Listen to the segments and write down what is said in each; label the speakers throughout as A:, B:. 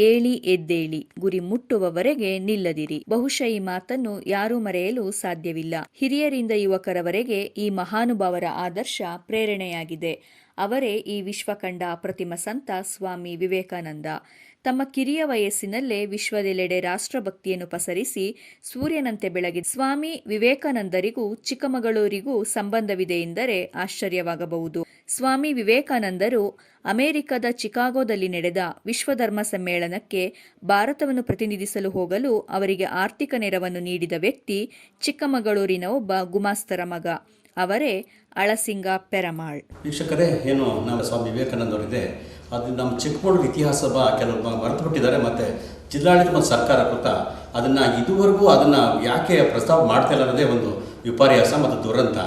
A: ಏಳಿ ಎದ್ದೇಳಿ, ಗುರಿ ಮುಟ್ಟುವವರೆಗೆ ನಿಲ್ಲದಿರಿ. ಬಹುಶಃ ಈ ಮಾತನ್ನು ಯಾರೂ ಮರೆಯಲು ಸಾಧ್ಯವಿಲ್ಲ. ಹಿರಿಯರಿಂದ ಯುವಕರವರೆಗೆ ಈ ಮಹಾನುಭಾವರ ಆದರ್ಶ ಪ್ರೇರಣೆಯಾಗಿದೆ. ಅವರೇ ಈ ವಿಶ್ವ ಕಂಡ ಸಂತ ಸ್ವಾಮಿ ವಿವೇಕಾನಂದ. ತಮ್ಮ ಕಿರಿಯ ವಯಸ್ಸಿನಲ್ಲೇ ವಿಶ್ವದೆಲ್ಲೆಡೆ ರಾಷ್ಟ್ರಭಕ್ತಿಯನ್ನು ಪಸರಿಸಿ ಸೂರ್ಯನಂತೆ ಬೆಳಗಿದ ಸ್ವಾಮಿ ವಿವೇಕಾನಂದರಿಗೂ ಚಿಕ್ಕಮಗಳೂರಿಗೂ ಸಂಬಂಧವಿದೆ ಎಂದರೆ ಆಶ್ಚರ್ಯವಾಗಬಹುದು. ಸ್ವಾಮಿ ವಿವೇಕಾನಂದರು ಅಮೆರಿಕದ ಚಿಕಾಗೋದಲ್ಲಿ ನಡೆದ ವಿಶ್ವಧರ್ಮ ಸಮ್ಮೇಳನಕ್ಕೆ ಭಾರತವನ್ನು ಪ್ರತಿನಿಧಿಸಲು ಹೋಗಲು ಅವರಿಗೆ ಆರ್ಥಿಕ ನೆರವನ್ನು ನೀಡಿದ ವ್ಯಕ್ತಿ ಚಿಕ್ಕಮಗಳೂರಿನ ಒಬ್ಬ ಗುಮಾಸ್ತರ ಮಗ. ಅವರೇ ಅಳಸಿಂಗ ಪೆರಮಾಳ್.
B: ವೀಕ್ಷಕರೇ, ಏನು ನಾವು ಸ್ವಾಮಿ ವಿವೇಕಾನಂದ ಅವರಿದೆ ಅದು ನಮ್ಮ ಚಿಕ್ಕಮಗಳೂರು ಇತಿಹಾಸ ಬ ಕೆಲವು ಮರೆತು ಬಿಟ್ಟಿದ್ದಾರೆ ಮತ್ತು ಜಿಲ್ಲಾಡಳಿತ ಮತ್ತು ಸರ್ಕಾರ ಕೂಡ ಅದನ್ನು ಇದುವರೆಗೂ ಅದನ್ನು ಯಾಕೆ ಪ್ರಸ್ತಾವ ಮಾಡ್ತಾ ಇಲ್ಲ ಅನ್ನೋದೇ ಒಂದು ವಿಪರ್ಯಾಸ ಮತ್ತು ದುರಂತ.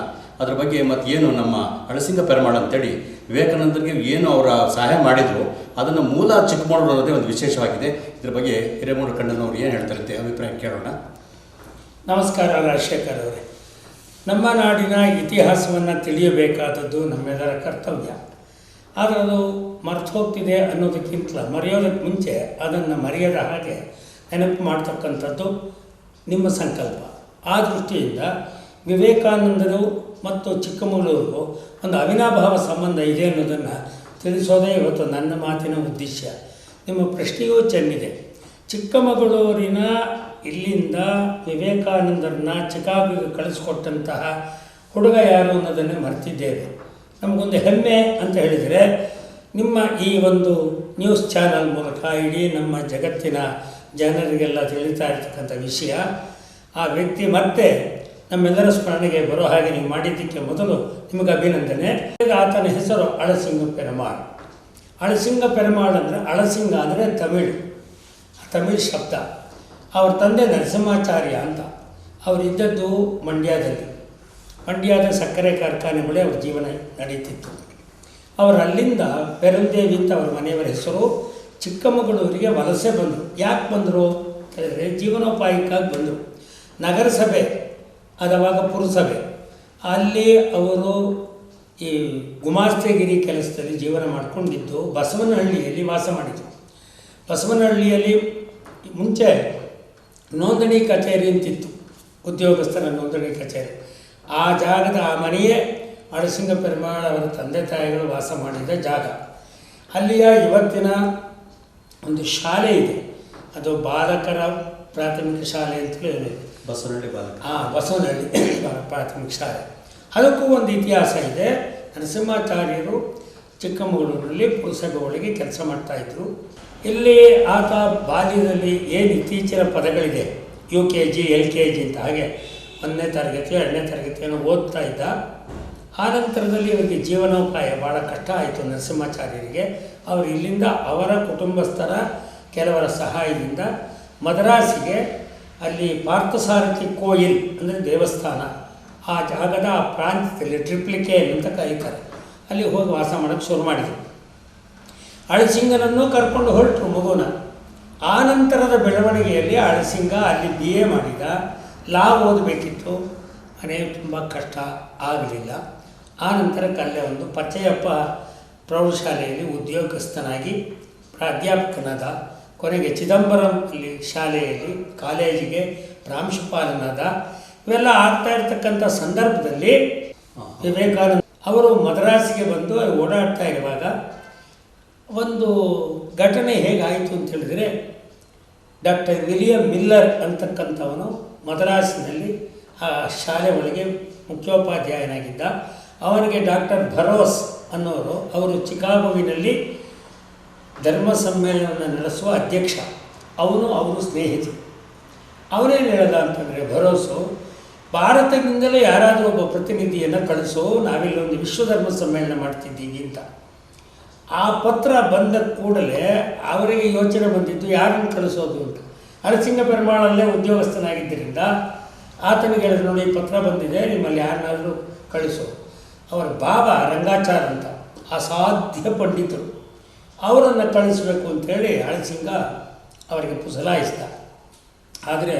B: ಅದ್ರ ಬಗ್ಗೆ ಮತ್ತು ಏನು ನಮ್ಮ ಹಳಸಿಂಗ ಪೆರಮಾಳ್ ಅಂತೇಳಿ ವಿವೇಕಾನಂದರಿಗೆ ಏನು ಅವರ ಸಹಾಯ ಮಾಡಿದರು, ಅದನ್ನು ಮೂಲ ಚಿಕ್ಕಮಗಳೂರು ಅನ್ನೋದೇ ಒಂದು ವಿಶೇಷವಾಗಿದೆ. ಇದ್ರ ಬಗ್ಗೆ ಹಿರೇಮೂರು ಕಣ್ಣನವರು ಏನು ಹೇಳ್ತಾರಂತೆ ಅಭಿಪ್ರಾಯ ಕೇಳೋಣ.
C: ನಮಸ್ಕಾರ ರಾಜಶೇಖರ್ ಅವರೇ. ನಮ್ಮ ನಾಡಿನ ಇತಿಹಾಸವನ್ನು ತಿಳಿಯಬೇಕಾದದ್ದು ನಮ್ಮೆಲ್ಲರ ಕರ್ತವ್ಯ. ಆದರೆ ಅದು ಮರ್ತು ಹೋಗ್ತಿದೆ ಅನ್ನೋದಕ್ಕಿಂತ ಮರೆಯೋದಕ್ಕೆ ಮುಂಚೆ ಅದನ್ನು ಮರೆಯದ ಹಾಗೆ ನೆನಪು ಮಾಡ್ತಕ್ಕಂಥದ್ದು ನಿಮ್ಮ ಸಂಕಲ್ಪ. ಆ ದೃಷ್ಟಿಯಿಂದ ವಿವೇಕಾನಂದರು ಮತ್ತು ಚಿಕ್ಕಮಗಳೂರು ಒಂದು ಅವಿನಾಭಾವ ಸಂಬಂಧ ಇದೆ ಅನ್ನೋದನ್ನು ತಿಳಿಸೋದೇ ಇವತ್ತು ನನ್ನ ಮಾತಿನ ಉದ್ದೇಶ. ನಿಮ್ಮ ಪ್ರಶ್ನೆಯೂ ಚೆನ್ನಿದೆ ಚಿಕ್ಕಮಗಳೂರಿನ ಇಲ್ಲಿಂದ ವಿವೇಕಾನಂದರನ್ನ ಚಿಕಾಗೋಗೆ ಕಳಿಸ್ಕೊಟ್ಟಂತಹ ಹುಡುಗ ಯಾರು ಅನ್ನೋದನ್ನು ಮರ್ತಿದ್ದೇವೆ ನಮಗೊಂದು ಹೆಮ್ಮೆ ಅಂತ ಹೇಳಿದರೆ, ನಿಮ್ಮ ಈ ಒಂದು ನ್ಯೂಸ್ ಚಾನಲ್ ಮೂಲಕ ಇಡೀ ನಮ್ಮ ಜಗತ್ತಿನ ಜನರಿಗೆಲ್ಲ ತಿಳಿತಾ ಇರ್ತಕ್ಕಂಥ ವಿಷಯ, ಆ ವ್ಯಕ್ತಿ ಮತ್ತೆ ನಮ್ಮೆಲ್ಲರ ಸ್ಮರಣೆಗೆ ಬರೋ ಹಾಗೆ ನೀವು ಮಾಡಿದ್ದಕ್ಕೆ ಮೊದಲು ನಿಮಗೆ ಅಭಿನಂದನೆ. ಆತನ ಹೆಸರು ಅಳಸಿಂಗ ಪೆರಮಾಳ್ ಅಳಸಿಂಗ ಪೆರಮಾಳ್ ಅಂದರೆ ಅಳಸಿಂಗ ಅಂದರೆ ತಮಿಳು. ತಮಿಳ್ ಶಬ್ದ. ಅವ್ರ ತಂದೆ ನರಸಿಂಹಾಚಾರ್ಯ ಅಂತ. ಅವರಿದ್ದದ್ದು ಮಂಡ್ಯದಲ್ಲಿ. ಮಂಡ್ಯದ ಸಕ್ಕರೆ ಕಾರ್ಖಾನೆ ಬಳಿ ಅವ್ರ ಜೀವನ ನಡೀತಿತ್ತು. ಅವರು ಅಲ್ಲಿಂದ ಬೆರಲ್ದೇವಿ ಅಂತ ಅವ್ರ ಮನೆಯವರ ಹೆಸರು ಚಿಕ್ಕಮಗಳೂರಿಗೆ ವಲಸೆ ಬಂದರು. ಯಾಕೆ ಬಂದರು ಹೇಳಿದರೆ ಜೀವನೋಪಾಯಕ್ಕಾಗಿ ಬಂದರು. ನಗರಸಭೆ ಅದವಾಗ ಪುರಸಭೆ. ಅಲ್ಲಿ ಅವರು ಈ ಗುಮಾಸ್ತೆಗಿರಿ ಕೆಲಸದಲ್ಲಿ ಜೀವನ ಮಾಡಿಕೊಂಡಿದ್ದು ಬಸವನಹಳ್ಳಿಯಲ್ಲಿ ವಾಸ ಮಾಡಿದರು. ಬಸವನಹಳ್ಳಿಯಲ್ಲಿ ಮುಂಚೆ ನೋಂದಣಿ ಕಚೇರಿ ಅಂತಿತ್ತು. ಉದ್ಯೋಗಸ್ಥರ ನೋಂದಣಿ ಕಚೇರಿ. ಆ ಜಾಗದ ಆ ಮನೆಯೇ ಅಳಸಿಂಗ ಪೆರುಮಾಳ್ ಅವರ ತಂದೆ ತಾಯಿಗಳು ವಾಸ ಮಾಡಿದ ಜಾಗ. ಅಲ್ಲಿಯ ಇವತ್ತಿನ ಒಂದು ಶಾಲೆ ಇದೆ. ಅದು ಬಾಲಕರ ಪ್ರಾಥಮಿಕ ಶಾಲೆ ಅಂತಲೇ ಹೇಳಿ
B: ಬಸವನಹಳ್ಳಿ ಬಾಲಕ.
C: ಹಾಂ ಬಸವನಹಳ್ಳಿ ಪ್ರಾಥಮಿಕ ಶಾಲೆ. ಅದಕ್ಕೂ ಒಂದು ಇತಿಹಾಸ ಇದೆ. ನರಸಿಂಹಾಚಾರ್ಯರು ಚಿಕ್ಕಮಗಳೂರಿನಲ್ಲಿ ಪುರಸಭೆ ಒಳಗೆ ಕೆಲಸ ಮಾಡ್ತಾಯಿದ್ರು ಇಲ್ಲಿ ಆತ ಬಾಲ್ಯದಲ್ಲಿ ಏನು ಇತ್ತೀಚಿನ ಪದಗಳಿದೆ? U K G L K G ಅಂತ ಹಾಗೆ ಒಂದನೇ ತರಗತಿ, ಎರಡನೇ ತರಗತಿಯನ್ನು ಓದ್ತಾ ಇದ್ದ. ಆ ನಂತರದಲ್ಲಿ ಇವರಿಗೆ ಜೀವನೋಪಾಯ ಭಾಳ ಕಷ್ಟ ಆಯಿತು ನರಸಿಂಹಾಚಾರ್ಯರಿಗೆ. ಅವರು ಇಲ್ಲಿಂದ ಅವರ ಕುಟುಂಬಸ್ಥರ ಕೆಲವರ ಸಹಾಯದಿಂದ ಮದ್ರಾಸಿಗೆ ಅಲ್ಲಿ ಪಾರ್ಥಸಾರಥಿ ಕೋಯಿಲ್ ಅಂದರೆ ದೇವಸ್ಥಾನ, ಆ ಜಾಗದ ಆ ಪ್ರಾಂತ್ಯದಲ್ಲಿ ಟ್ರಿಪ್ಲಿಕೇನ್ ಅಂತ ಕರೀತಾರೆ. ಅಲ್ಲಿ ಹೋಗಿ ವಾಸ ಮಾಡೋಕ್ಕೆ ಶುರು ಮಾಡಿದರು. ಅಳಸಿಂಗನನ್ನು ಕರ್ಕೊಂಡು ಹೊರಟರು ಮಗುನ. ಆ ನಂತರದ ಬೆಳವಣಿಗೆಯಲ್ಲಿ ಅಳಸಿಂಗ ಅಲ್ಲಿ ಬಿ ಎ ಮಾಡಿದ. ಲಾ ಓದಬೇಕಿತ್ತು ಮನೆ ತುಂಬ ಕಷ್ಟ ಆಗಲಿಲ್ಲ. ಆ ನಂತರ ಅಲ್ಲೇ ಒಂದು ಪಚ್ಚಯ್ಯಪ್ಪ ಪ್ರೌಢಶಾಲೆಯಲ್ಲಿ ಉದ್ಯೋಗಸ್ಥನಾಗಿ ಪ್ರಾಧ್ಯಾಪಕನಾದ ಕೊನೆಗೆ ಚಿದಂಬರಂ ಅಲ್ಲಿ ಶಾಲೆಯಲ್ಲಿ ಕಾಲೇಜಿಗೆ ಪ್ರಾಂಶುಪಾಲನಾದ ಇವೆಲ್ಲ ಆಗ್ತಾ ಇರತಕ್ಕಂಥ ಸಂದರ್ಭದಲ್ಲಿ ವಿವೇಕಾನಂದ ಅವರು ಮದ್ರಾಸಿಗೆ ಬಂದು ಓಡಾಡ್ತಾ ಇರುವಾಗ ಒಂದು ಘಟನೆ ಹೇಗಾಯಿತು ಅಂತ ಹೇಳಿದರೆ ಡಾಕ್ಟರ್ ವಿಲಿಯಂ ಮಿಲ್ಲರ್ ಅಂತಕ್ಕಂಥವನು ಮದ್ರಾಸಿನಲ್ಲಿ, ಆ, ಶಾಲೆ ಒಳಗೆ ಮುಖ್ಯೋಪಾಧ್ಯಾಯನಾಗಿದ್ದ. ಅವನಿಗೆ ಡಾಕ್ಟರ್ ಭರೋಸ್ ಅನ್ನೋರು, ಅವರು ಚಿಕಾಗೋವಿನಲ್ಲಿ ಧರ್ಮ ಸಮ್ಮೇಳನವನ್ನು ನಡೆಸುವ ಅಧ್ಯಕ್ಷ. ಅವನು ಅವರು ಸ್ನೇಹಿತರು. ಅವನೇನು ಹೇಳಿದ ಅಂತಂದರೆ, ಭರೋಸು, ಭಾರತದಿಂದಲೇ ಯಾರಾದರೂ ಒಬ್ಬ ಪ್ರತಿನಿಧಿಯನ್ನು ಕಳಿಸೋ ನಾವಿಲ್ಲೊಂದು ವಿಶ್ವಧರ್ಮ ಸಮ್ಮೇಳನ ಮಾಡ್ತಿದ್ದೀವಿ ಅಂತ. ಆ ಪತ್ರ ಬಂದ ಕೂಡಲೇ ಅವರಿಗೆ ಯೋಚನೆ ಬಂದಿದ್ದು ಯಾರನ್ನು ಕಳಿಸೋದು ಅಂತ. ಅರಸಿಂಗ ಪೆರುಮಾಳಲ್ಲೇ ಉದ್ಯೋಗಸ್ಥನಾಗಿದ್ದರಿಂದ ಆತನಿಗೆ ಹೇಳಿದ್ರು, ನೋಡಿ ಪತ್ರ ಬಂದಿದೆ, ನಿಮ್ಮಲ್ಲಿ ಯಾರನ್ನಾದರೂ ಕಳಿಸು. ಅವರ ಬಾಬಾ ರಂಗಾಚಾರ್ ಅಂತ, ಅಸಾಧ್ಯ ಪಂಡಿತರು. ಅವರನ್ನು ಕಳಿಸಬೇಕು ಅಂತೇಳಿ ಹರಸಿಂಗ ಅವರಿಗೆ ಪುಸಲಾಯಿಸ್ದ. ಆದರೆ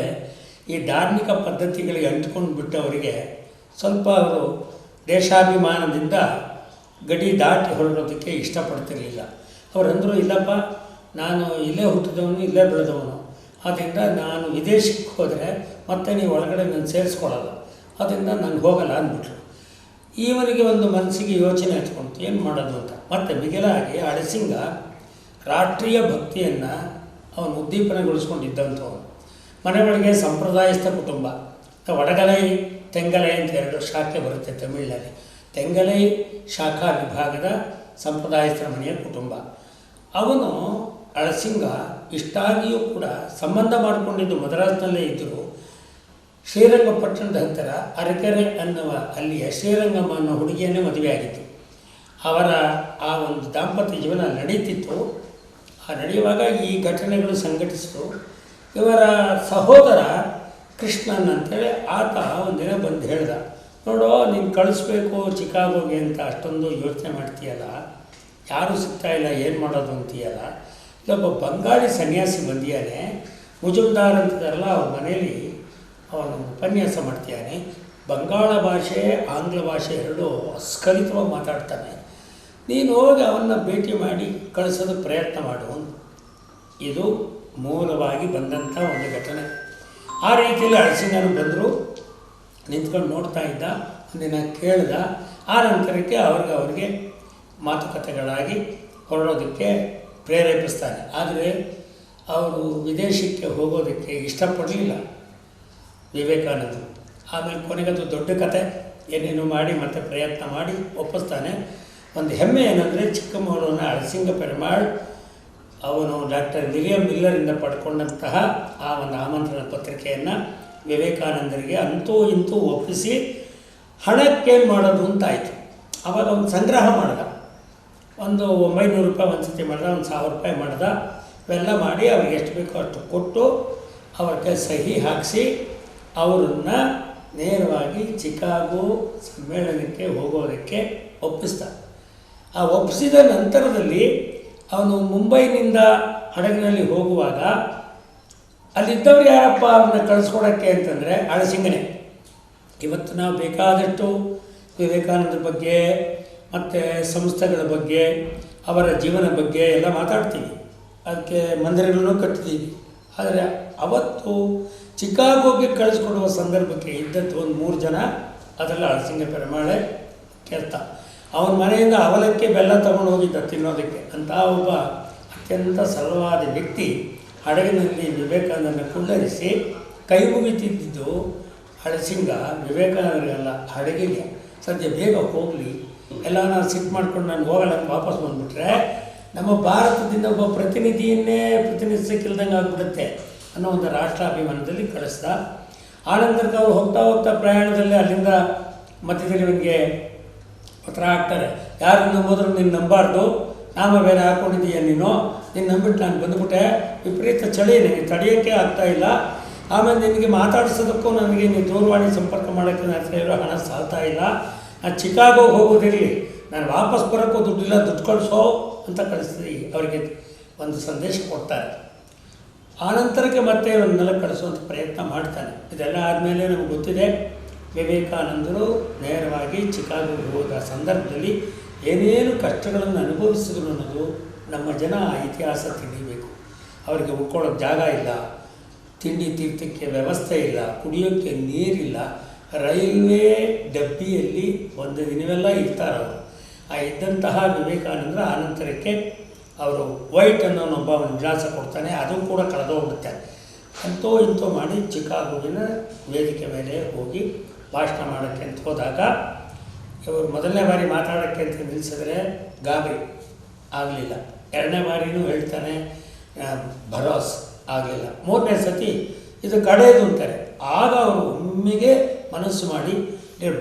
C: ಈ ಧಾರ್ಮಿಕ ಪದ್ಧತಿಗಳಿಗೆ ಅಂಟ್ಕೊಂಡು ಬಿಟ್ಟವರಿಗೆ ಸ್ವಲ್ಪ ಅವರು ದೇಶಾಭಿಮಾನದಿಂದ ಗಡಿ ದಾಟಿ ಹೊರಡೋದಕ್ಕೆ ಇಷ್ಟಪಡ್ತಿರಲಿಲ್ಲ. ಅವರಂದರು ಇಲ್ಲಪ್ಪ, ನಾನು ಇಲ್ಲೇ ಹುಟ್ಟಿದವನು, ಇಲ್ಲೇ ಬೆಳೆದವನು. ಆದ್ದರಿಂದ ನಾನು ವಿದೇಶಕ್ಕೆ ಹೋದರೆ ಮತ್ತೆ ನೀವು ಒಳಗಡೆ ನಾನು ಸೇರಿಸ್ಕೊಳ್ಳಲ್ಲ. ಅದರಿಂದ ನಾನು ಹೋಗಲ್ಲ ಅಂದ್ಬಿಟ್ರು. ಇವನಿಗೆ ಒಂದು ಮನಸ್ಸಿಗೆ ಯೋಚನೆ ಹಚ್ಕೊಂತು ಏನು ಮಾಡೋದು ಅಂತ. ಮತ್ತೆ ಮಿಗಿಲಾಗಿ ಅಳಸಿಂಗ ರಾಷ್ಟ್ರೀಯ ಭಕ್ತಿಯನ್ನು ಅವನು ಉದ್ದೀಪನಗೊಳಿಸ್ಕೊಂಡಿದ್ದಂಥವನು. ಮನೆ ಒಳಗೆ ಸಂಪ್ರದಾಯಸ್ಥ ಕುಟುಂಬ. ಒಡಗಲೈ ತೆಂಗಲೈ ಅಂತ ಎರಡು ಶಾಖೆ ಬರುತ್ತೆ ತಮಿಳಿನಲ್ಲಿ. ತೆಂಗಲೈ ಶಾಖಾ ವಿಭಾಗದ ಸಂಪ್ರದಾಯಸ್ಥರ ಮನೆಯ ಕುಟುಂಬ. ಅವನು ಅಳಸಿಂಗ ಇಷ್ಟಾಗಿಯೂ ಕೂಡ ಸಂಬಂಧ ಮಾಡಿಕೊಂಡಿದ್ದು ಮದ್ರಾಸ್ನಲ್ಲೇ ಇದ್ದರು ಶ್ರೀರಂಗಪಟ್ಟಣದ ಹತ್ತಿರ ಅರಕೆರೆ ಅನ್ನುವ ಅಲ್ಲಿಯ ಶ್ರೀರಂಗಮ್ಮ ಅನ್ನೋ ಹುಡುಗಿಯನ್ನೇ ಮದುವೆಯಾಗಿತ್ತು ಅವರ ಆ ಒಂದು ದಾಂಪತ್ಯ ಜೀವನ ನಡೀತಿತ್ತು. ಆ ನಡೆಯುವಾಗ ಈ ಘಟನೆಗಳು ಸಂಘಟಿಸಿತು ಇವರ ಸಹೋದರ ಕೃಷ್ಣನ್ ಅಂತೇಳಿ ಆತ ಒಂದಿನ ಬಂದು ಹೇಳ್ದ, ನೋಡು, ನೀನು ಕಳಿಸ್ಬೇಕು ಚಿಕಾಗೋಗೆ ಅಂತ ಅಷ್ಟೊಂದು ಯೋಚನೆ ಮಾಡ್ತೀಯಲ್ಲ, ಯಾರೂ ಸಿಗ್ತಾಯಿಲ್ಲ ಏನು ಮಾಡೋದು ಅಂತೀಯಲ್ಲ ಇಲ್ಲೊಬ್ಬ ಬಂಗಾಳಿ ಸನ್ಯಾಸಿ ಬಂದಿಯಾನೆ ಮುಜುಮ್ದಾರ್ ಅಂತಿದಾರಲ್ಲ ಅವ್ರ ಮನೆಯಲ್ಲಿ ಅವನು ಉಪನ್ಯಾಸ ಮಾಡ್ತಿದ್ದಾನೆ. ಬಂಗಾಳ ಭಾಷೆ, ಆಂಗ್ಲ ಭಾಷೆ ಎರಡೂ ಸ್ಖಲಿತವಾಗಿ ಮಾತಾಡ್ತಾನೆ. ನೀನು ಹೋಗಿ ಅವನ್ನ ಭೇಟಿ ಮಾಡಿ ಕಳಿಸೋದು ಪ್ರಯತ್ನ ಮಾಡು ಇದು ಮೂಲವಾಗಿ ಬಂದಂಥ ಒಂದು ಘಟನೆ. ಆ ರೀತಿಯಲ್ಲಿ ಅಳಸಿಂಗನು ಬಂದರು, ನಿಂತ್ಕೊಂಡು ನೋಡ್ತಾ ಇದ್ದ ಒಂದಿನ ಕೇಳ್ದ. ಆ ನಂತರಕ್ಕೆ ಅವ್ರಿಗೆ ಅವ್ರಿಗೆ ಮಾತುಕತೆಗಳಾಗಿ ಹೊರಡೋದಕ್ಕೆ ಪ್ರೇರೇಪಿಸ್ತಾನೆ ಆದರೆ ಅವರು ವಿದೇಶಕ್ಕೆ ಹೋಗೋದಕ್ಕೆ ಇಷ್ಟಪಡಲಿಲ್ಲ ವಿವೇಕಾನಂದರು ಆಮೇಲೆ ಕೊನೆಗದು ದೊಡ್ಡ ಕತೆ, ಏನೇನು ಮಾಡಿ ಮತ್ತೆ ಪ್ರಯತ್ನ ಮಾಡಿ ಒಪ್ಪಿಸ್ತಾನೆ. ಒಂದು ಹೆಮ್ಮೆ ಏನಂದರೆ ಚಿಕ್ಕಮಗಳೂರಿನ ಅಳಸಿಂಗ ಪೆರುಮಾಳ್ ಅವನು ಡಾಕ್ಟರ್ ವಿಲಿಯಂ ಮಿಲ್ಲರಿಂದ ಪಡ್ಕೊಂಡಂತಹ ಆ ಒಂದು ಆಮಂತ್ರಣ ಪತ್ರಿಕೆಯನ್ನು ವಿವೇಕಾನಂದರಿಗೆ ಅಂತೂ ಇಂತೂ ಒಪ್ಪಿಸಿ ಹಣಕ್ಕೇನು ಮಾಡೋದು ಅಂತಾಯಿತು ಅವಾಗ ಒಂದು ಸಂಗ್ರಹ ಮಾಡ್ದ. ಒಂದು ಒಂಬೈನೂರು ರೂಪಾಯಿ ಒಂದು ಸತಿ ಮಾಡ್ದ, ಒಂದು ಸಾವಿರ ರೂಪಾಯಿ ಮಾಡ್ದ, ಇವೆಲ್ಲ ಮಾಡಿ ಅವ್ರಿಗೆ ಎಷ್ಟು ಬೇಕೋ ಅಷ್ಟು ಕೊಟ್ಟು ಅವ್ರಿಗೆ ಸಹಿ ಹಾಕಿಸಿ ಅವರನ್ನು ನೇರವಾಗಿ ಚಿಕಾಗೋ ಸಮ್ಮೇಳನಕ್ಕೆ ಹೋಗೋದಕ್ಕೆ ಒಪ್ಪಿಸ್ದ. ಆ ಒಪ್ಪಿಸಿದ ನಂತರದಲ್ಲಿ ಅವನು ಮುಂಬೈನಿಂದ ಹಡಗಿನಲ್ಲಿ ಹೋಗುವಾಗ ಅಲ್ಲಿದ್ದವ್ರು ಯಾರಪ್ಪ ಅವನ್ನ ಕಳಿಸ್ಕೊಡೋಕ್ಕೆ ಅಂತಂದರೆ ಅಳಸಿಂಗನೆ ಇವತ್ತು ನಾವು ಬೇಕಾದಷ್ಟು ವಿವೇಕಾನಂದರ ಬಗ್ಗೆ ಮತ್ತು ಸಂಸ್ಥೆಗಳ ಬಗ್ಗೆ, ಅವರ ಜೀವನ ಬಗ್ಗೆ ಎಲ್ಲ ಮಾತಾಡ್ತೀವಿ. ಅದಕ್ಕೆ ಮಂದಿರಗಳನ್ನು ಕಟ್ತೀವಿ. ಆದರೆ ಅವತ್ತು ಚಿಕಾಗೋಗೆ ಕಳಿಸ್ಕೊಡುವ ಸಂದರ್ಭಕ್ಕೆ ಇದ್ದದ್ದು ಒಂದು ಮೂರು ಜನ, ಅದೆಲ್ಲ ಹಳಸಿಂಗ ಪೆರಮಾಳೆ ಕೇಳ್ತ. ಅವನ ಮನೆಯಿಂದ ಅವಲಕ್ಕಿ, ಬೆಲ್ಲ ತಗೊಂಡು ಹೋಗಿದ್ದ ತಿನ್ನೋದಕ್ಕೆ. ಅಂತ ಒಬ್ಬ ಅತ್ಯಂತ ಸರಳವಾದ ವ್ಯಕ್ತಿ ಹಡಗಿನಲ್ಲಿ ವಿವೇಕಾನಂದನ ಕುಳ್ಳರಿಸಿ ಕೈ ಮುಗಿತಿದ್ದು ಹಳಸಿಂಗ ವಿವೇಕಾನಂದರಿಗೆಲ್ಲ, ಹಡಗಿಗೆ. ಸದ್ಯ ಬೇಗ ಹೋಗಲಿ. ಎಲ್ಲ ನಾನು ಸಿಟ್ ಮಾಡ್ಕೊಂಡು ನಾನು ಹೋಗಲ್ಲ ವಾಪಸ್ ಬಂದುಬಿಟ್ರೆ, ನಮ್ಮ ಭಾರತದಿಂದ ಒಬ್ಬ ಪ್ರತಿನಿಧಿಯನ್ನೇ ಪ್ರತಿನಿಧಿಸಕ್ಕಿಲ್ದಂಗೆ ಆಗ್ಬಿಡುತ್ತೆ ಅನ್ನೋ ಒಂದು ರಾಷ್ಟ್ರಾಭಿಮಾನದಲ್ಲಿ ಕಳಿಸ್ದ. ಆನಂತರಕ್ಕೆ ಅವ್ರು ಹೋಗ್ತಾ ಹೋಗ್ತಾ ಪ್ರಯಾಣದಲ್ಲಿ ಅಲ್ಲಿಂದ ಮಧ್ಯದಲ್ಲಿ ನಿಮಗೆ ಪತ್ರ ಹಾಕ್ತಾರೆ. ಯಾರು ನಂಬೋದ್ರು ನೀನು ನಂಬಾರ್ದು. ನಾಮ ಬೇರೆ ಹಾಕ್ಕೊಂಡಿದ್ದೀಯ ನೀನು. ನೀನು ನಂಬಿಟ್ಟು ನಾನು ಬಂದುಬಿಟ್ಟೆ. ವಿಪರೀತ ಚಳಿ, ನನಗೆ ತಡೆಯೋಕ್ಕೆ ಆಗ್ತಾ ಇಲ್ಲ. ಆಮೇಲೆ ನಿನಗೆ ಮಾತಾಡಿಸೋದಕ್ಕೂ ನನಗೆ ನೀವು ದೂರವಾಣಿ ಸಂಪರ್ಕ ಮಾಡೋಕ್ಕೆ ನನ್ನ ಹಣ ಸಾಲ್ತಾ ಇಲ್ಲ. ನಾನು ಚಿಕಾಗೋ ಹೋಗೋದಿರಲಿ. ನಾನು ವಾಪಸ್ ಬರೋಕ್ಕೂ ದುಡ್ಡಿಲ್ಲ, ದುಡ್ಡು ಕಳಿಸೋ ಅಂತ ಕಳಿಸ್ತೀವಿ ಅವರಿಗೆ ಒಂದು ಸಂದೇಶ ಕೊಡ್ತಾರೆ. ಆನಂತರಕ್ಕೆ ಮತ್ತೆ ಇವನ್ನೆಲ್ಲ ಕಳಿಸುವಂಥ ಪ್ರಯತ್ನ ಮಾಡ್ತಾನೆ. ಇದೆಲ್ಲ ಆದಮೇಲೆ ನಮಗೆ ಗೊತ್ತಿದೆ, ವಿವೇಕಾನಂದರು ನೇರವಾಗಿ ಚಿಕಾಗೋಗಿ ಹೋದ ಸಂದರ್ಭದಲ್ಲಿ ಏನೇನು ಕಷ್ಟಗಳನ್ನು ಅನುಭವಿಸಿದ್ರು ಅನ್ನೋದು ನಮ್ಮ ಜನ ಆ ಇತಿಹಾಸ ತಿಳಿಬೇಕು. ಅವರಿಗೆ ಉಳ್ಕೊಳ್ಳೋಕ್ಕೆ ಜಾಗ ಇಲ್ಲ, ತಿಂಡಿ ತೀರ್ಥಕ್ಕೆ ವ್ಯವಸ್ಥೆ ಇಲ್ಲ, ಕುಡಿಯೋಕ್ಕೆ ನೀರಿಲ್ಲ ರೈಲ್ವೆ ಡಬ್ಬಿಯಲ್ಲಿ ಒಂದು ದಿನವೆಲ್ಲ ಇರ್ತಾರವರು ಆ ಇದ್ದಂತಹ ವಿವೇಕಾನಂದರ ಆನಂತರಕ್ಕೆ ಅವರು ವೈಟ್ ಅನ್ನೋ ಒಬ್ಬ ವಿಳಾಸ ಕೊಡ್ತಾನೆ, ಅದು ಕೂಡ ಕಳೆದೋಗ್ಬಿಡುತ್ತೆ ಅಂತೋ ಇಂತೋ ಮಾಡಿ ಚಿಕಾಗೋವಿನ ವೇದಿಕೆ ಮೇಲೆ ಹೋಗಿ ಭಾಷಣ ಮಾಡೋಕ್ಕೆ ಅಂತ ಹೋದಾಗ ಇವರು ಮೊದಲನೇ ಬಾರಿ ಮಾತಾಡೋಕ್ಕೆ ಅಂತ ನಿಲ್ಲಿಸಿದ್ರೆ ಗಾಬರಿ ಆಗಲಿಲ್ಲ. ಎರಡನೇ ಬಾರಿನೂ ಹೇಳ್ತಾನೆ ಭರೋಸ್ ಆಗಲಿಲ್ಲ. ಮೂರನೇ ಸತಿ ಇದು ಕಡೆಯದು ಅಂತಾರೆ. ಆಗ ಅವರು ಒಮ್ಮೆಗೆ ಮನಸ್ಸು ಮಾಡಿ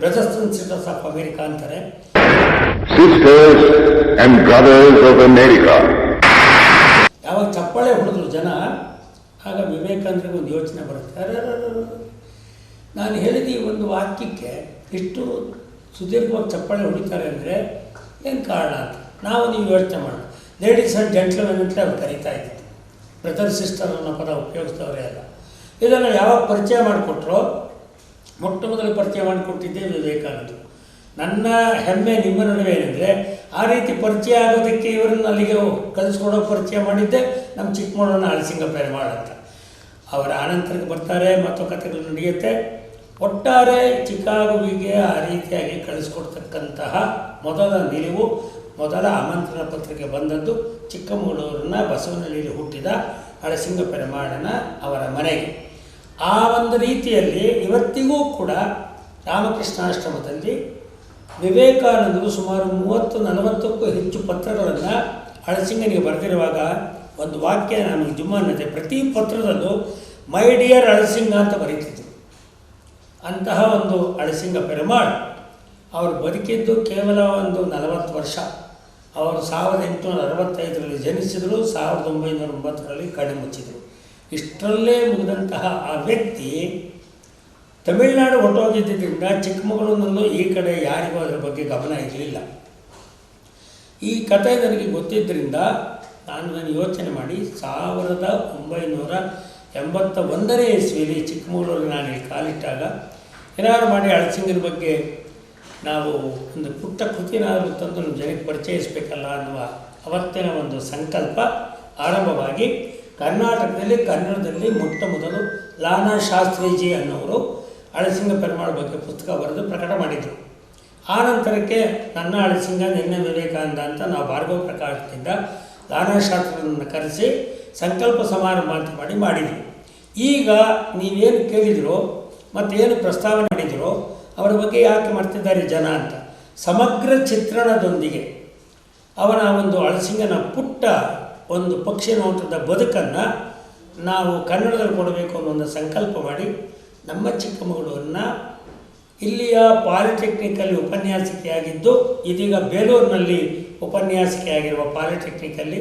C: brothers and sisters of America ಅಂತಾರೆ.
D: Sisters and brothers of America
C: ಯಾವಾಗ ಚಪ್ಪಾಳೆ ಹೊಡೆದ್ರು ಜನ ಆಗ ವಿವೇಕಾನಂದರಿಗೆ ಒಂದು ಯೋಚನೆ ಬರುತ್ತೆ. ಅರೆ ನಾನು ಹೇಳಿದ ಈ ಒಂದು ವಾಕ್ಯಕ್ಕೆ ಇಷ್ಟು ಸುದೀರ್ಘವಾಗಿ ಚಪ್ಪಾಳೆ ಹೊಡಿತಾರೆ ಅಂದರೆ ಏನು ಕಾರಣ ಅಂತ. ನಾವು ನೀವು ಯೋಚನೆ ಮಾಡೋಣ. ಲೇಡೀಸ್ ಆ್ಯಂಡ್ ಜೆಂಟ್ಲ್ಮೆನ್ ಅಂತ ಅವ್ರು ಕರಿತಾ ಇದ್ದಿದ್ದು ಬ್ರದರ್ ಸಿಸ್ಟರ್ ಅನ್ನೋ ಪದ ಉಪಯೋಗಿಸ್ತವ್ರೆ ಅಲ್ಲ. ಇದನ್ನು ಯಾವಾಗ ಪರಿಚಯ ಮಾಡಿಕೊಟ್ರೋ ಮೊಟ್ಟ ಮೊದಲು ಪರಿಚಯ ಮಾಡಿಕೊಟ್ಟಿದ್ದೇ ವಿವೇಕಾನಂದರು ನನ್ನ ಹೆಮ್ಮೆ ನಿಮ್ಮ ನಡುವೆ ಏನಂದರೆ, ಆ ರೀತಿ ಪರಿಚಯ ಆಗೋದಕ್ಕೆ ಇವರನ್ನು ಅಲ್ಲಿಗೆ ಕಲಿಸ್ಕೊಡೋ ಪರಿಚಯ ಮಾಡಿದ್ದೆ, ನಮ್ಮ ಚಿಕ್ಕಮಗಳೂರಿನ ಹರಿಸಿಂಗ ಪೆರುಮಾಳ್ ಅಂತ ಅವರ ಆನಂತರಕ್ಕೆ ಬರ್ತಾರೆ ಮತ್ತು ಕಥೆಗಳು ನಡೆಯುತ್ತೆ. ಒಟ್ಟಾರೆ ಚಿಕಾಗೋವಿಗೆ ಆ ರೀತಿಯಾಗಿ ಕಳಿಸ್ಕೊಡ್ತಕ್ಕಂತಹ ಮೊದಲ ನಿಲುವು, ಮೊದಲ ಆಮಂತ್ರಣ ಪತ್ರಿಕೆ ಬಂದದ್ದು ಚಿಕ್ಕಮಗಳೂರಿನ ಬಸವನಹಳ್ಳಿಯಲ್ಲಿ ಹುಟ್ಟಿದ ಅಳಸಿಂಗ ಪೆರುಮಾಳನ ಅವರ ಮನೆಗೆ. ಆ ಒಂದು ರೀತಿಯಲ್ಲಿ ಇವತ್ತಿಗೂ ಕೂಡ ರಾಮಕೃಷ್ಣಾಶ್ರಮದಲ್ಲಿ ವಿವೇಕಾನಂದರು ಸುಮಾರು ಮೂವತ್ತು, ನಲವತ್ತಕ್ಕೂ ಹೆಚ್ಚು ಪತ್ರಗಳನ್ನು ಅಳಸಿಂಗನಿಗೆ ಬರೆದಿರುವಾಗ ಒಂದು ವಾಕ್ಯ ನಮಗೆ ಜುಮ್ಮನ್ನತೆ ಪ್ರತಿ ಪತ್ರದಲ್ಲೂ ಮೈ ಡಿಯರ್ ಅಳಸಿಂಗ ಅಂತ ಬರೀತಿದ್ರು. ಅಂತಹ ಒಂದು ಅಳಸಿಂಗ ಪೆರುಮಾಳ್ ಅವರು ಬದುಕಿದ್ದು ಕೇವಲ ಒಂದು ನಲವತ್ತು ವರ್ಷ. ಅವರು ಸಾವಿರದ ಎಂಟುನೂರ ಅರವತ್ತೈದರಲ್ಲಿ ಜನಿಸಿದರು, ಸಾವಿರದ ಒಂಬೈನೂರ ಒಂಬತ್ತರಲ್ಲಿ ಕಣ್ಣು ಮುಚ್ಚಿದರು. ಇಷ್ಟರಲ್ಲೇ ಮುಗಿದಂತಹ ಆ ವ್ಯಕ್ತಿ ತಮಿಳುನಾಡು ಹೊಟ್ಟೋಗಿದ್ದರಿಂದ ಚಿಕ್ಕಮಗಳೂರಿನಲ್ಲೂ ಈ ಕಡೆ ಯಾರಿಗೂ ಅದರ ಬಗ್ಗೆ ಗಮನ ಇರಲಿಲ್ಲ. ಈ ಕಥೆ ನನಗೆ ಗೊತ್ತಿದ್ದರಿಂದ ನಾನು ನಾನು ಯೋಚನೆ ಮಾಡಿ ಸಾವಿರದ ಒಂಬೈನೂರ ಎಂಬತ್ತ ಒಂದನೇ ಇಸ್ವಿಯಲ್ಲಿ ಚಿಕ್ಕಮಗಳೂರಿಗೆ ನಾನು ಕಾಲಿಟ್ಟಾಗ ಏನಾದ್ರು ಮಾಡಿ ಅಳಸಿಂಗನ ಬಗ್ಗೆ ನಾವು ಒಂದು ಪುಟ್ಟ ಕೃತಿನಾದರೂ ತಂದು ನಮ್ಮ ಜನಕ್ಕೆ ಪರಿಚಯಿಸಬೇಕಲ್ಲ ಅನ್ನುವ ಅವತ್ತಿನ ಒಂದು ಸಂಕಲ್ಪ ಆರಂಭವಾಗಿ ಕರ್ನಾಟಕದಲ್ಲಿ, ಕನ್ನಡದಲ್ಲಿ ಮೊಟ್ಟ ಮೊದಲು ಲಾನಾ ಶಾಸ್ತ್ರೀಜಿ ಅನ್ನೋರು ಅಳಸಿಂಗ ಪೆರುಮಾಳ್ ಬಗ್ಗೆ ಪುಸ್ತಕ ಬರೆದು ಪ್ರಕಟ ಮಾಡಿದರು. ಆ ನಂತರಕ್ಕೆ ನನ್ನ ಅಳಸಿಂಗ, ನಿನ್ನೆ ವಿವೇಕಾನಂದ ಅಂತ ನಾವು ಭಾರ್ಗವ ಪ್ರಕಾಶದಿಂದ ಲಾನಾಶಾಸ್ತ್ರವನ್ನು ಕರೆಸಿ ಸಂಕಲ್ಪ ಸಮಾರಂಭ ಅಂತ ಮಾಡಿ ಮಾಡಿದ್ವಿ ಈಗ ನೀವೇನು ಮತ್ತು ಏನು ಪ್ರಸ್ತಾವನೆ ಮಾಡಿದ್ರು ಅವರ ಬಗ್ಗೆ ಯಾಕೆ ಮಾಡ್ತಿದ್ದಾರೆ ಜನ ಅಂತ ಸಮಗ್ರ ಚಿತ್ರಣದೊಂದಿಗೆ ಅವನ ಒಂದು ಅಳಸಿಂಗನ ಪುಟ್ಟ ಒಂದು ಪಕ್ಷಿ ನೋಟದ ಬದುಕನ್ನು ನಾವು ಕನ್ನಡದಲ್ಲಿ ಕೊಡಬೇಕು ಅನ್ನೋ ಒಂದು ಸಂಕಲ್ಪ ಮಾಡಿ ನಮ್ಮ ಚಿಕ್ಕಮಗಳೂರನ್ನು ಇಲ್ಲಿಯ ಪಾಲಿಟೆಕ್ನಿಕಲ್ಲಿ ಉಪನ್ಯಾಸಕಿಯಾಗಿದ್ದು ಇದೀಗ ಬೇಲೂರಿನಲ್ಲಿ ಉಪನ್ಯಾಸಕಿಯಾಗಿರುವ ಪಾಲಿಟೆಕ್ನಿಕಲ್ಲಿ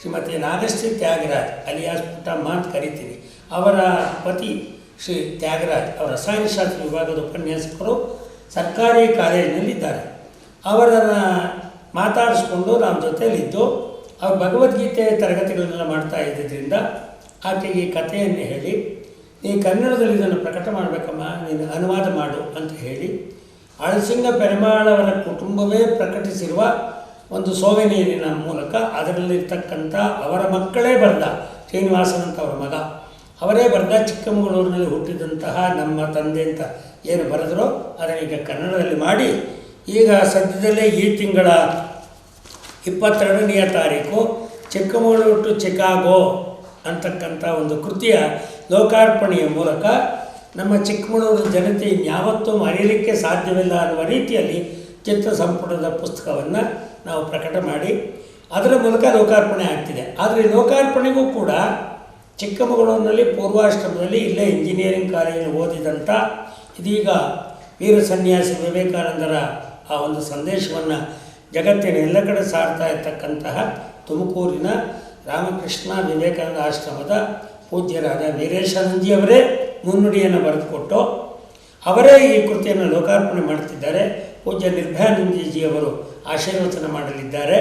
C: ಶ್ರೀಮತಿ ನಾಗಶ್ರೀ ತ್ಯಾಗರಾಜ್ ಅಲಿಯಾಸ್ ಪುಟ್ಟಮ್ಮ ಅಂತ ಕರಿತೀವಿ ಅವರ ಪತಿ ಶ್ರೀ ತ್ಯಾಗರಾಜ್ ಅವರ ರಸಾಯನಶಾಸ್ತ್ರ ವಿಭಾಗದ ಉಪನ್ಯಾಸಕರು ಸರ್ಕಾರಿ ಕಾಲೇಜಿನಲ್ಲಿದ್ದಾರೆ. ಅವರನ್ನು ಮಾತಾಡಿಸ್ಕೊಂಡು ನಮ್ಮ ಜೊತೆಯಲ್ಲಿದ್ದು ಅವ್ರು ಭಗವದ್ಗೀತೆ ತರಗತಿಗಳನ್ನೆಲ್ಲ ಮಾಡ್ತಾ ಇದ್ದಿದ್ದರಿಂದ ಈ ಕಥೆಯನ್ನು ಹೇಳಿ, ನೀ ಕನ್ನಡದಲ್ಲಿ ಇದನ್ನು ಪ್ರಕಟ ಮಾಡಬೇಕಮ್ಮ, ನೀನು ಅನುವಾದ ಮಾಡು ಅಂತ ಹೇಳಿ ಅಳಸಿಂಗ ಪೆರಮಾಳವರ ಕುಟುಂಬವೇ ಪ್ರಕಟಿಸಿರುವ ಒಂದು ಸೋವೆನೀರಿನ ಮೂಲಕ ಅದರಲ್ಲಿರ್ತಕ್ಕಂಥ ಅವರ ಮಕ್ಕಳೇ ಬರ್ದ ಶ್ರೀನಿವಾಸನ್ ಅಂತ ಅವರ ಮಗ. ಅವರೇ ಬರ್ದ ಚಿಕ್ಕಮಗಳೂರಿನಲ್ಲಿ ಹುಟ್ಟಿದಂತಹ ನಮ್ಮ ತಂದೆ ಅಂತ ಏನು ಬರೆದರೋ ಅದನ್ನು ಈಗ ಕನ್ನಡದಲ್ಲಿ ಮಾಡಿ, ಈಗ ಸದ್ಯದಲ್ಲೇ ಈ ತಿಂಗಳ ಇಪ್ಪತ್ತೆರಡನೆಯ ತಾರೀಕು, ಚಿಕ್ಕಮಗಳೂರು ಟು ಚಿಕಾಗೋ ಅಂತಕ್ಕಂಥ ಒಂದು ಕೃತಿಯ ಲೋಕಾರ್ಪಣೆಯ ಮೂಲಕ ನಮ್ಮ ಚಿಕ್ಕಮಗಳೂರು ಜನತೆ ಇನ್ಯಾವತ್ತೂ ಮರೆಯಲಿಕ್ಕೆ ಸಾಧ್ಯವಿಲ್ಲ ಅನ್ನುವ ರೀತಿಯಲ್ಲಿ ಚಿತ್ರ ಸಂಪುಟದ ಪುಸ್ತಕವನ್ನು ನಾವು ಪ್ರಕಟ ಮಾಡಿ ಅದರ ಮೂಲಕ ಲೋಕಾರ್ಪಣೆ ಆಗ್ತಿದೆ. ಆದರೆ ಲೋಕಾರ್ಪಣೆಗೂ ಕೂಡ ಚಿಕ್ಕಮಗಳೂರಿನಲ್ಲಿ ಪೂರ್ವಾಶ್ರಮದಲ್ಲಿ ಇಲ್ಲೇ ಇಂಜಿನಿಯರಿಂಗ್ ಕಾಲೇಜಿನಲ್ಲಿ ಓದಿದಂಥ ಇದೀಗ ವೀರ ಸನ್ಯಾಸಿ ವಿವೇಕಾನಂದರ ಆ ಒಂದು ಸಂದೇಶವನ್ನು ಜಗತ್ತಿನ ಎಲ್ಲ ಕಡೆ ಸಾರ್ತಾ ಇರ್ತಕ್ಕಂತಹ ತುಮಕೂರಿನ ರಾಮಕೃಷ್ಣ ವಿವೇಕಾನಂದ ಆಶ್ರಮದ ಪೂಜ್ಯರಾದ ವೀರೇಶಾನಂದಿಯವರೇ ಮುನ್ನುಡಿಯನ್ನು ಬರೆದುಕೊಟ್ಟು ಅವರೇ ಈ ಕೃತಿಯನ್ನು ಲೋಕಾರ್ಪಣೆ ಮಾಡುತ್ತಿದ್ದಾರೆ. ಪೂಜ್ಯ ನಿರ್ಭಯಾನಂದಜಿಯವರು ಆಶೀರ್ವಚನ ಮಾಡಲಿದ್ದಾರೆ.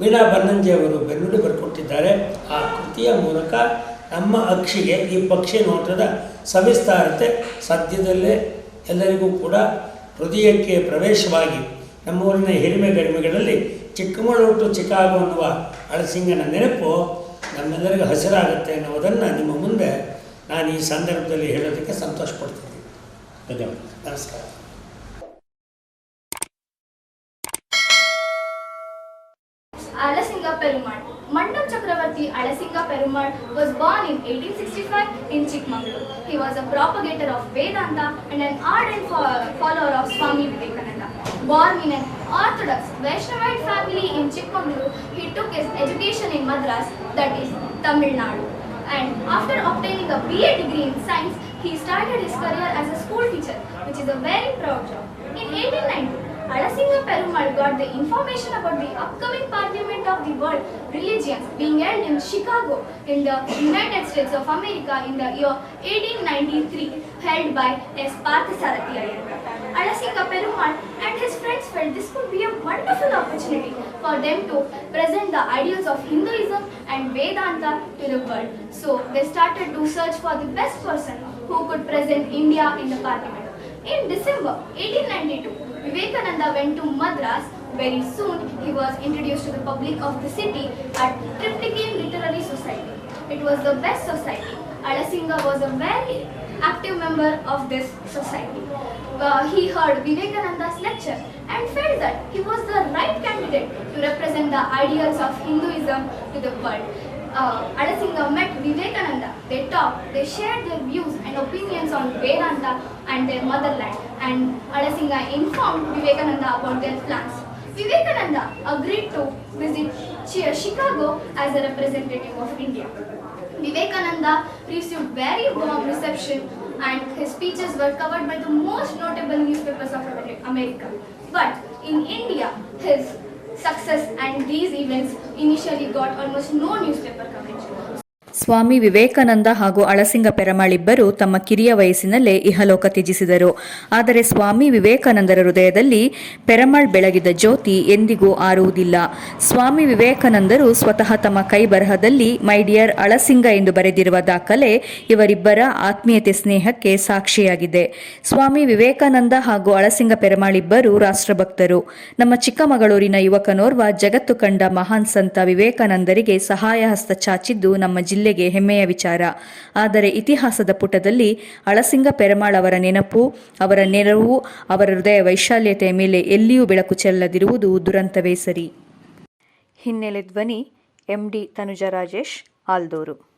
C: ವೀಣಾ ಬನ್ನಂಜಿಯವರು ಬೆನ್ನುಡಿ ಬರ್ಕೊಟ್ಟಿದ್ದಾರೆ. ಆ ಕೃತಿಯ ಮೂಲಕ ನಮ್ಮ ಅಕ್ಷಿಗೆ ಈ ಪಕ್ಷಿ ನೋಟದ ಸವಿಸ್ತಾರತೆ ಸದ್ಯದಲ್ಲೇ ಎಲ್ಲರಿಗೂ ಕೂಡ ಹೃದಯಕ್ಕೆ ಪ್ರವೇಶವಾಗಿ ನಮ್ಮೂರಿನ ಹಿರಿಮೆ ಗರಿಮೆಗಳಲ್ಲಿ ಚಿಕ್ಕಮಗಳೂರು ಟು ಚಿಕಾಗೋ ಅನ್ನುವ ಅಳಸಿಂಗನ ನೆನಪು ನಮ್ಮೆಲ್ಲರಿಗೂ ಹಸಿರಾಗುತ್ತೆ ಅನ್ನೋದನ್ನು ನಿಮ್ಮ ಮುಂದೆ ನಾನು ಈ ಸಂದರ್ಭದಲ್ಲಿ ಹೇಳೋದಕ್ಕೆ ಸಂತೋಷ ಪಡ್ತೀನಿ ಧನ್ಯವಾದ. ನಮಸ್ಕಾರ.
E: Alasinga Perumal. Mandal Chakravarti Alasinga Perumal was born in eighteen sixty five in Chikkamagaluru. He was a propagator of Vedanta and an ardent and follower of Swami Vivekananda Born in an Orthodox Vaishnavite family in Chikmagalur, he took his education in Madras, that is Tamil Nadu. And after obtaining a BA degree in science, he started his career as a school teacher, which is a very proud job. In 1890, Alasinga Perumal got the information about the upcoming Parliament of the World Religions being held in Chicago in the United States of America in the year 1893, held by S. Parthasarathi Iyer. Perumal and his friends felt this could be a wonderful opportunity for them to present the ideals of Hinduism and Vedanta to the world. So they started to search for the best person who could present India in the parliament. In December 1892, Vivekananda went to Madras Very soon, he was introduced to the public of the city at Triptychon Literary Society. It was the best society. Alasinga was a very active member of this society. Uh, he heard Vivekananda's lecture and felt that he was the right candidate to represent the ideals of Hinduism to the world. Uh, Alasinga met Vivekananda. They talked, they shared their views and opinions on Vedanta and their motherland. And Alasinga informed Vivekananda about their plans. Vivekananda agreed to visit Chicago as a representative of India. Vivekananda received very warm reception and his speeches were covered by the most notable newspapers of America. But in India, his success and these events initially got almost no newspaper coverage.
A: Swami Vivekananda ಹಾಗೂ ಅಳಸಿಂಗ ಪೆರಮಾಳಿಬ್ಬರು ತಮ್ಮ ಕಿರಿಯ ವಯಸ್ಸಿನಲ್ಲೇ ಇಹಲೋಕ ತ್ಯಜಿಸಿದರು. ಆದರೆ ಸ್ವಾಮಿ ವಿವೇಕಾನಂದರ ಹೃದಯದಲ್ಲಿ ಪೆರಮಾಳ್ ಬೆಳಗಿದ ಜ್ಯೋತಿ ಎಂದಿಗೂ ಆರುವುದಿಲ್ಲ. ಸ್ವಾಮಿ ವಿವೇಕಾನಂದರು ಸ್ವತಃ ತಮ್ಮ ಕೈ ಬರಹದಲ್ಲಿ ಮೈ ಡಿಯರ್ ಅಳಸಿಂಗ ಎಂದು ಬರೆದಿರುವ ದಾಖಲೆ ಇವರಿಬ್ಬರ ಆತ್ಮೀಯತೆ ಸ್ನೇಹಕ್ಕೆ ಸಾಕ್ಷಿಯಾಗಿದೆ. ಸ್ವಾಮಿ ವಿವೇಕಾನಂದ ಹಾಗೂ ಅಳಸಿಂಗ ಪೆರಮಾಳಿಬ್ಬರು ರಾಷ್ಟ್ರಭಕ್ತರು. ನಮ್ಮ ಚಿಕ್ಕಮಗಳೂರಿನ ಯುವಕನೋರ್ವ ಜಗತ್ತು ಕಂಡ ಮಹಾನ್ ಸಂತ ವಿವೇಕಾನಂದರಿಗೆ ಸಹಾಯ ಹಸ್ತ ಚಾಚಿದ್ದು ನಮ್ಮ ಜಿಲ್ಲೆಗೆ ಹೆಮ್ಮೆಯ ವಿಚಾರ. ಆದರೆ ಇತಿಹಾಸದ ಪುಟದಲ್ಲಿ ಅಳಸಿಂಗ ಪೆರಮಾಳ್ ಅವರ ನೆನಪು, ಅವರ ನೆರವು, ಅವರ ಹೃದಯ ವೈಶಾಲ್ಯತೆಯ ಮೇಲೆ ಎಲ್ಲಿಯೂ ಬೆಳಕು ಚೆಲ್ಲದಿರುವುದು ದುರಂತವೇ ಸರಿ. ಹಿನ್ನೆಲೆ ಧ್ವನಿ, ಎಂಡಿ ತನುಜ ರಾಜೇಶ್, ಆಲ್ದೂರು.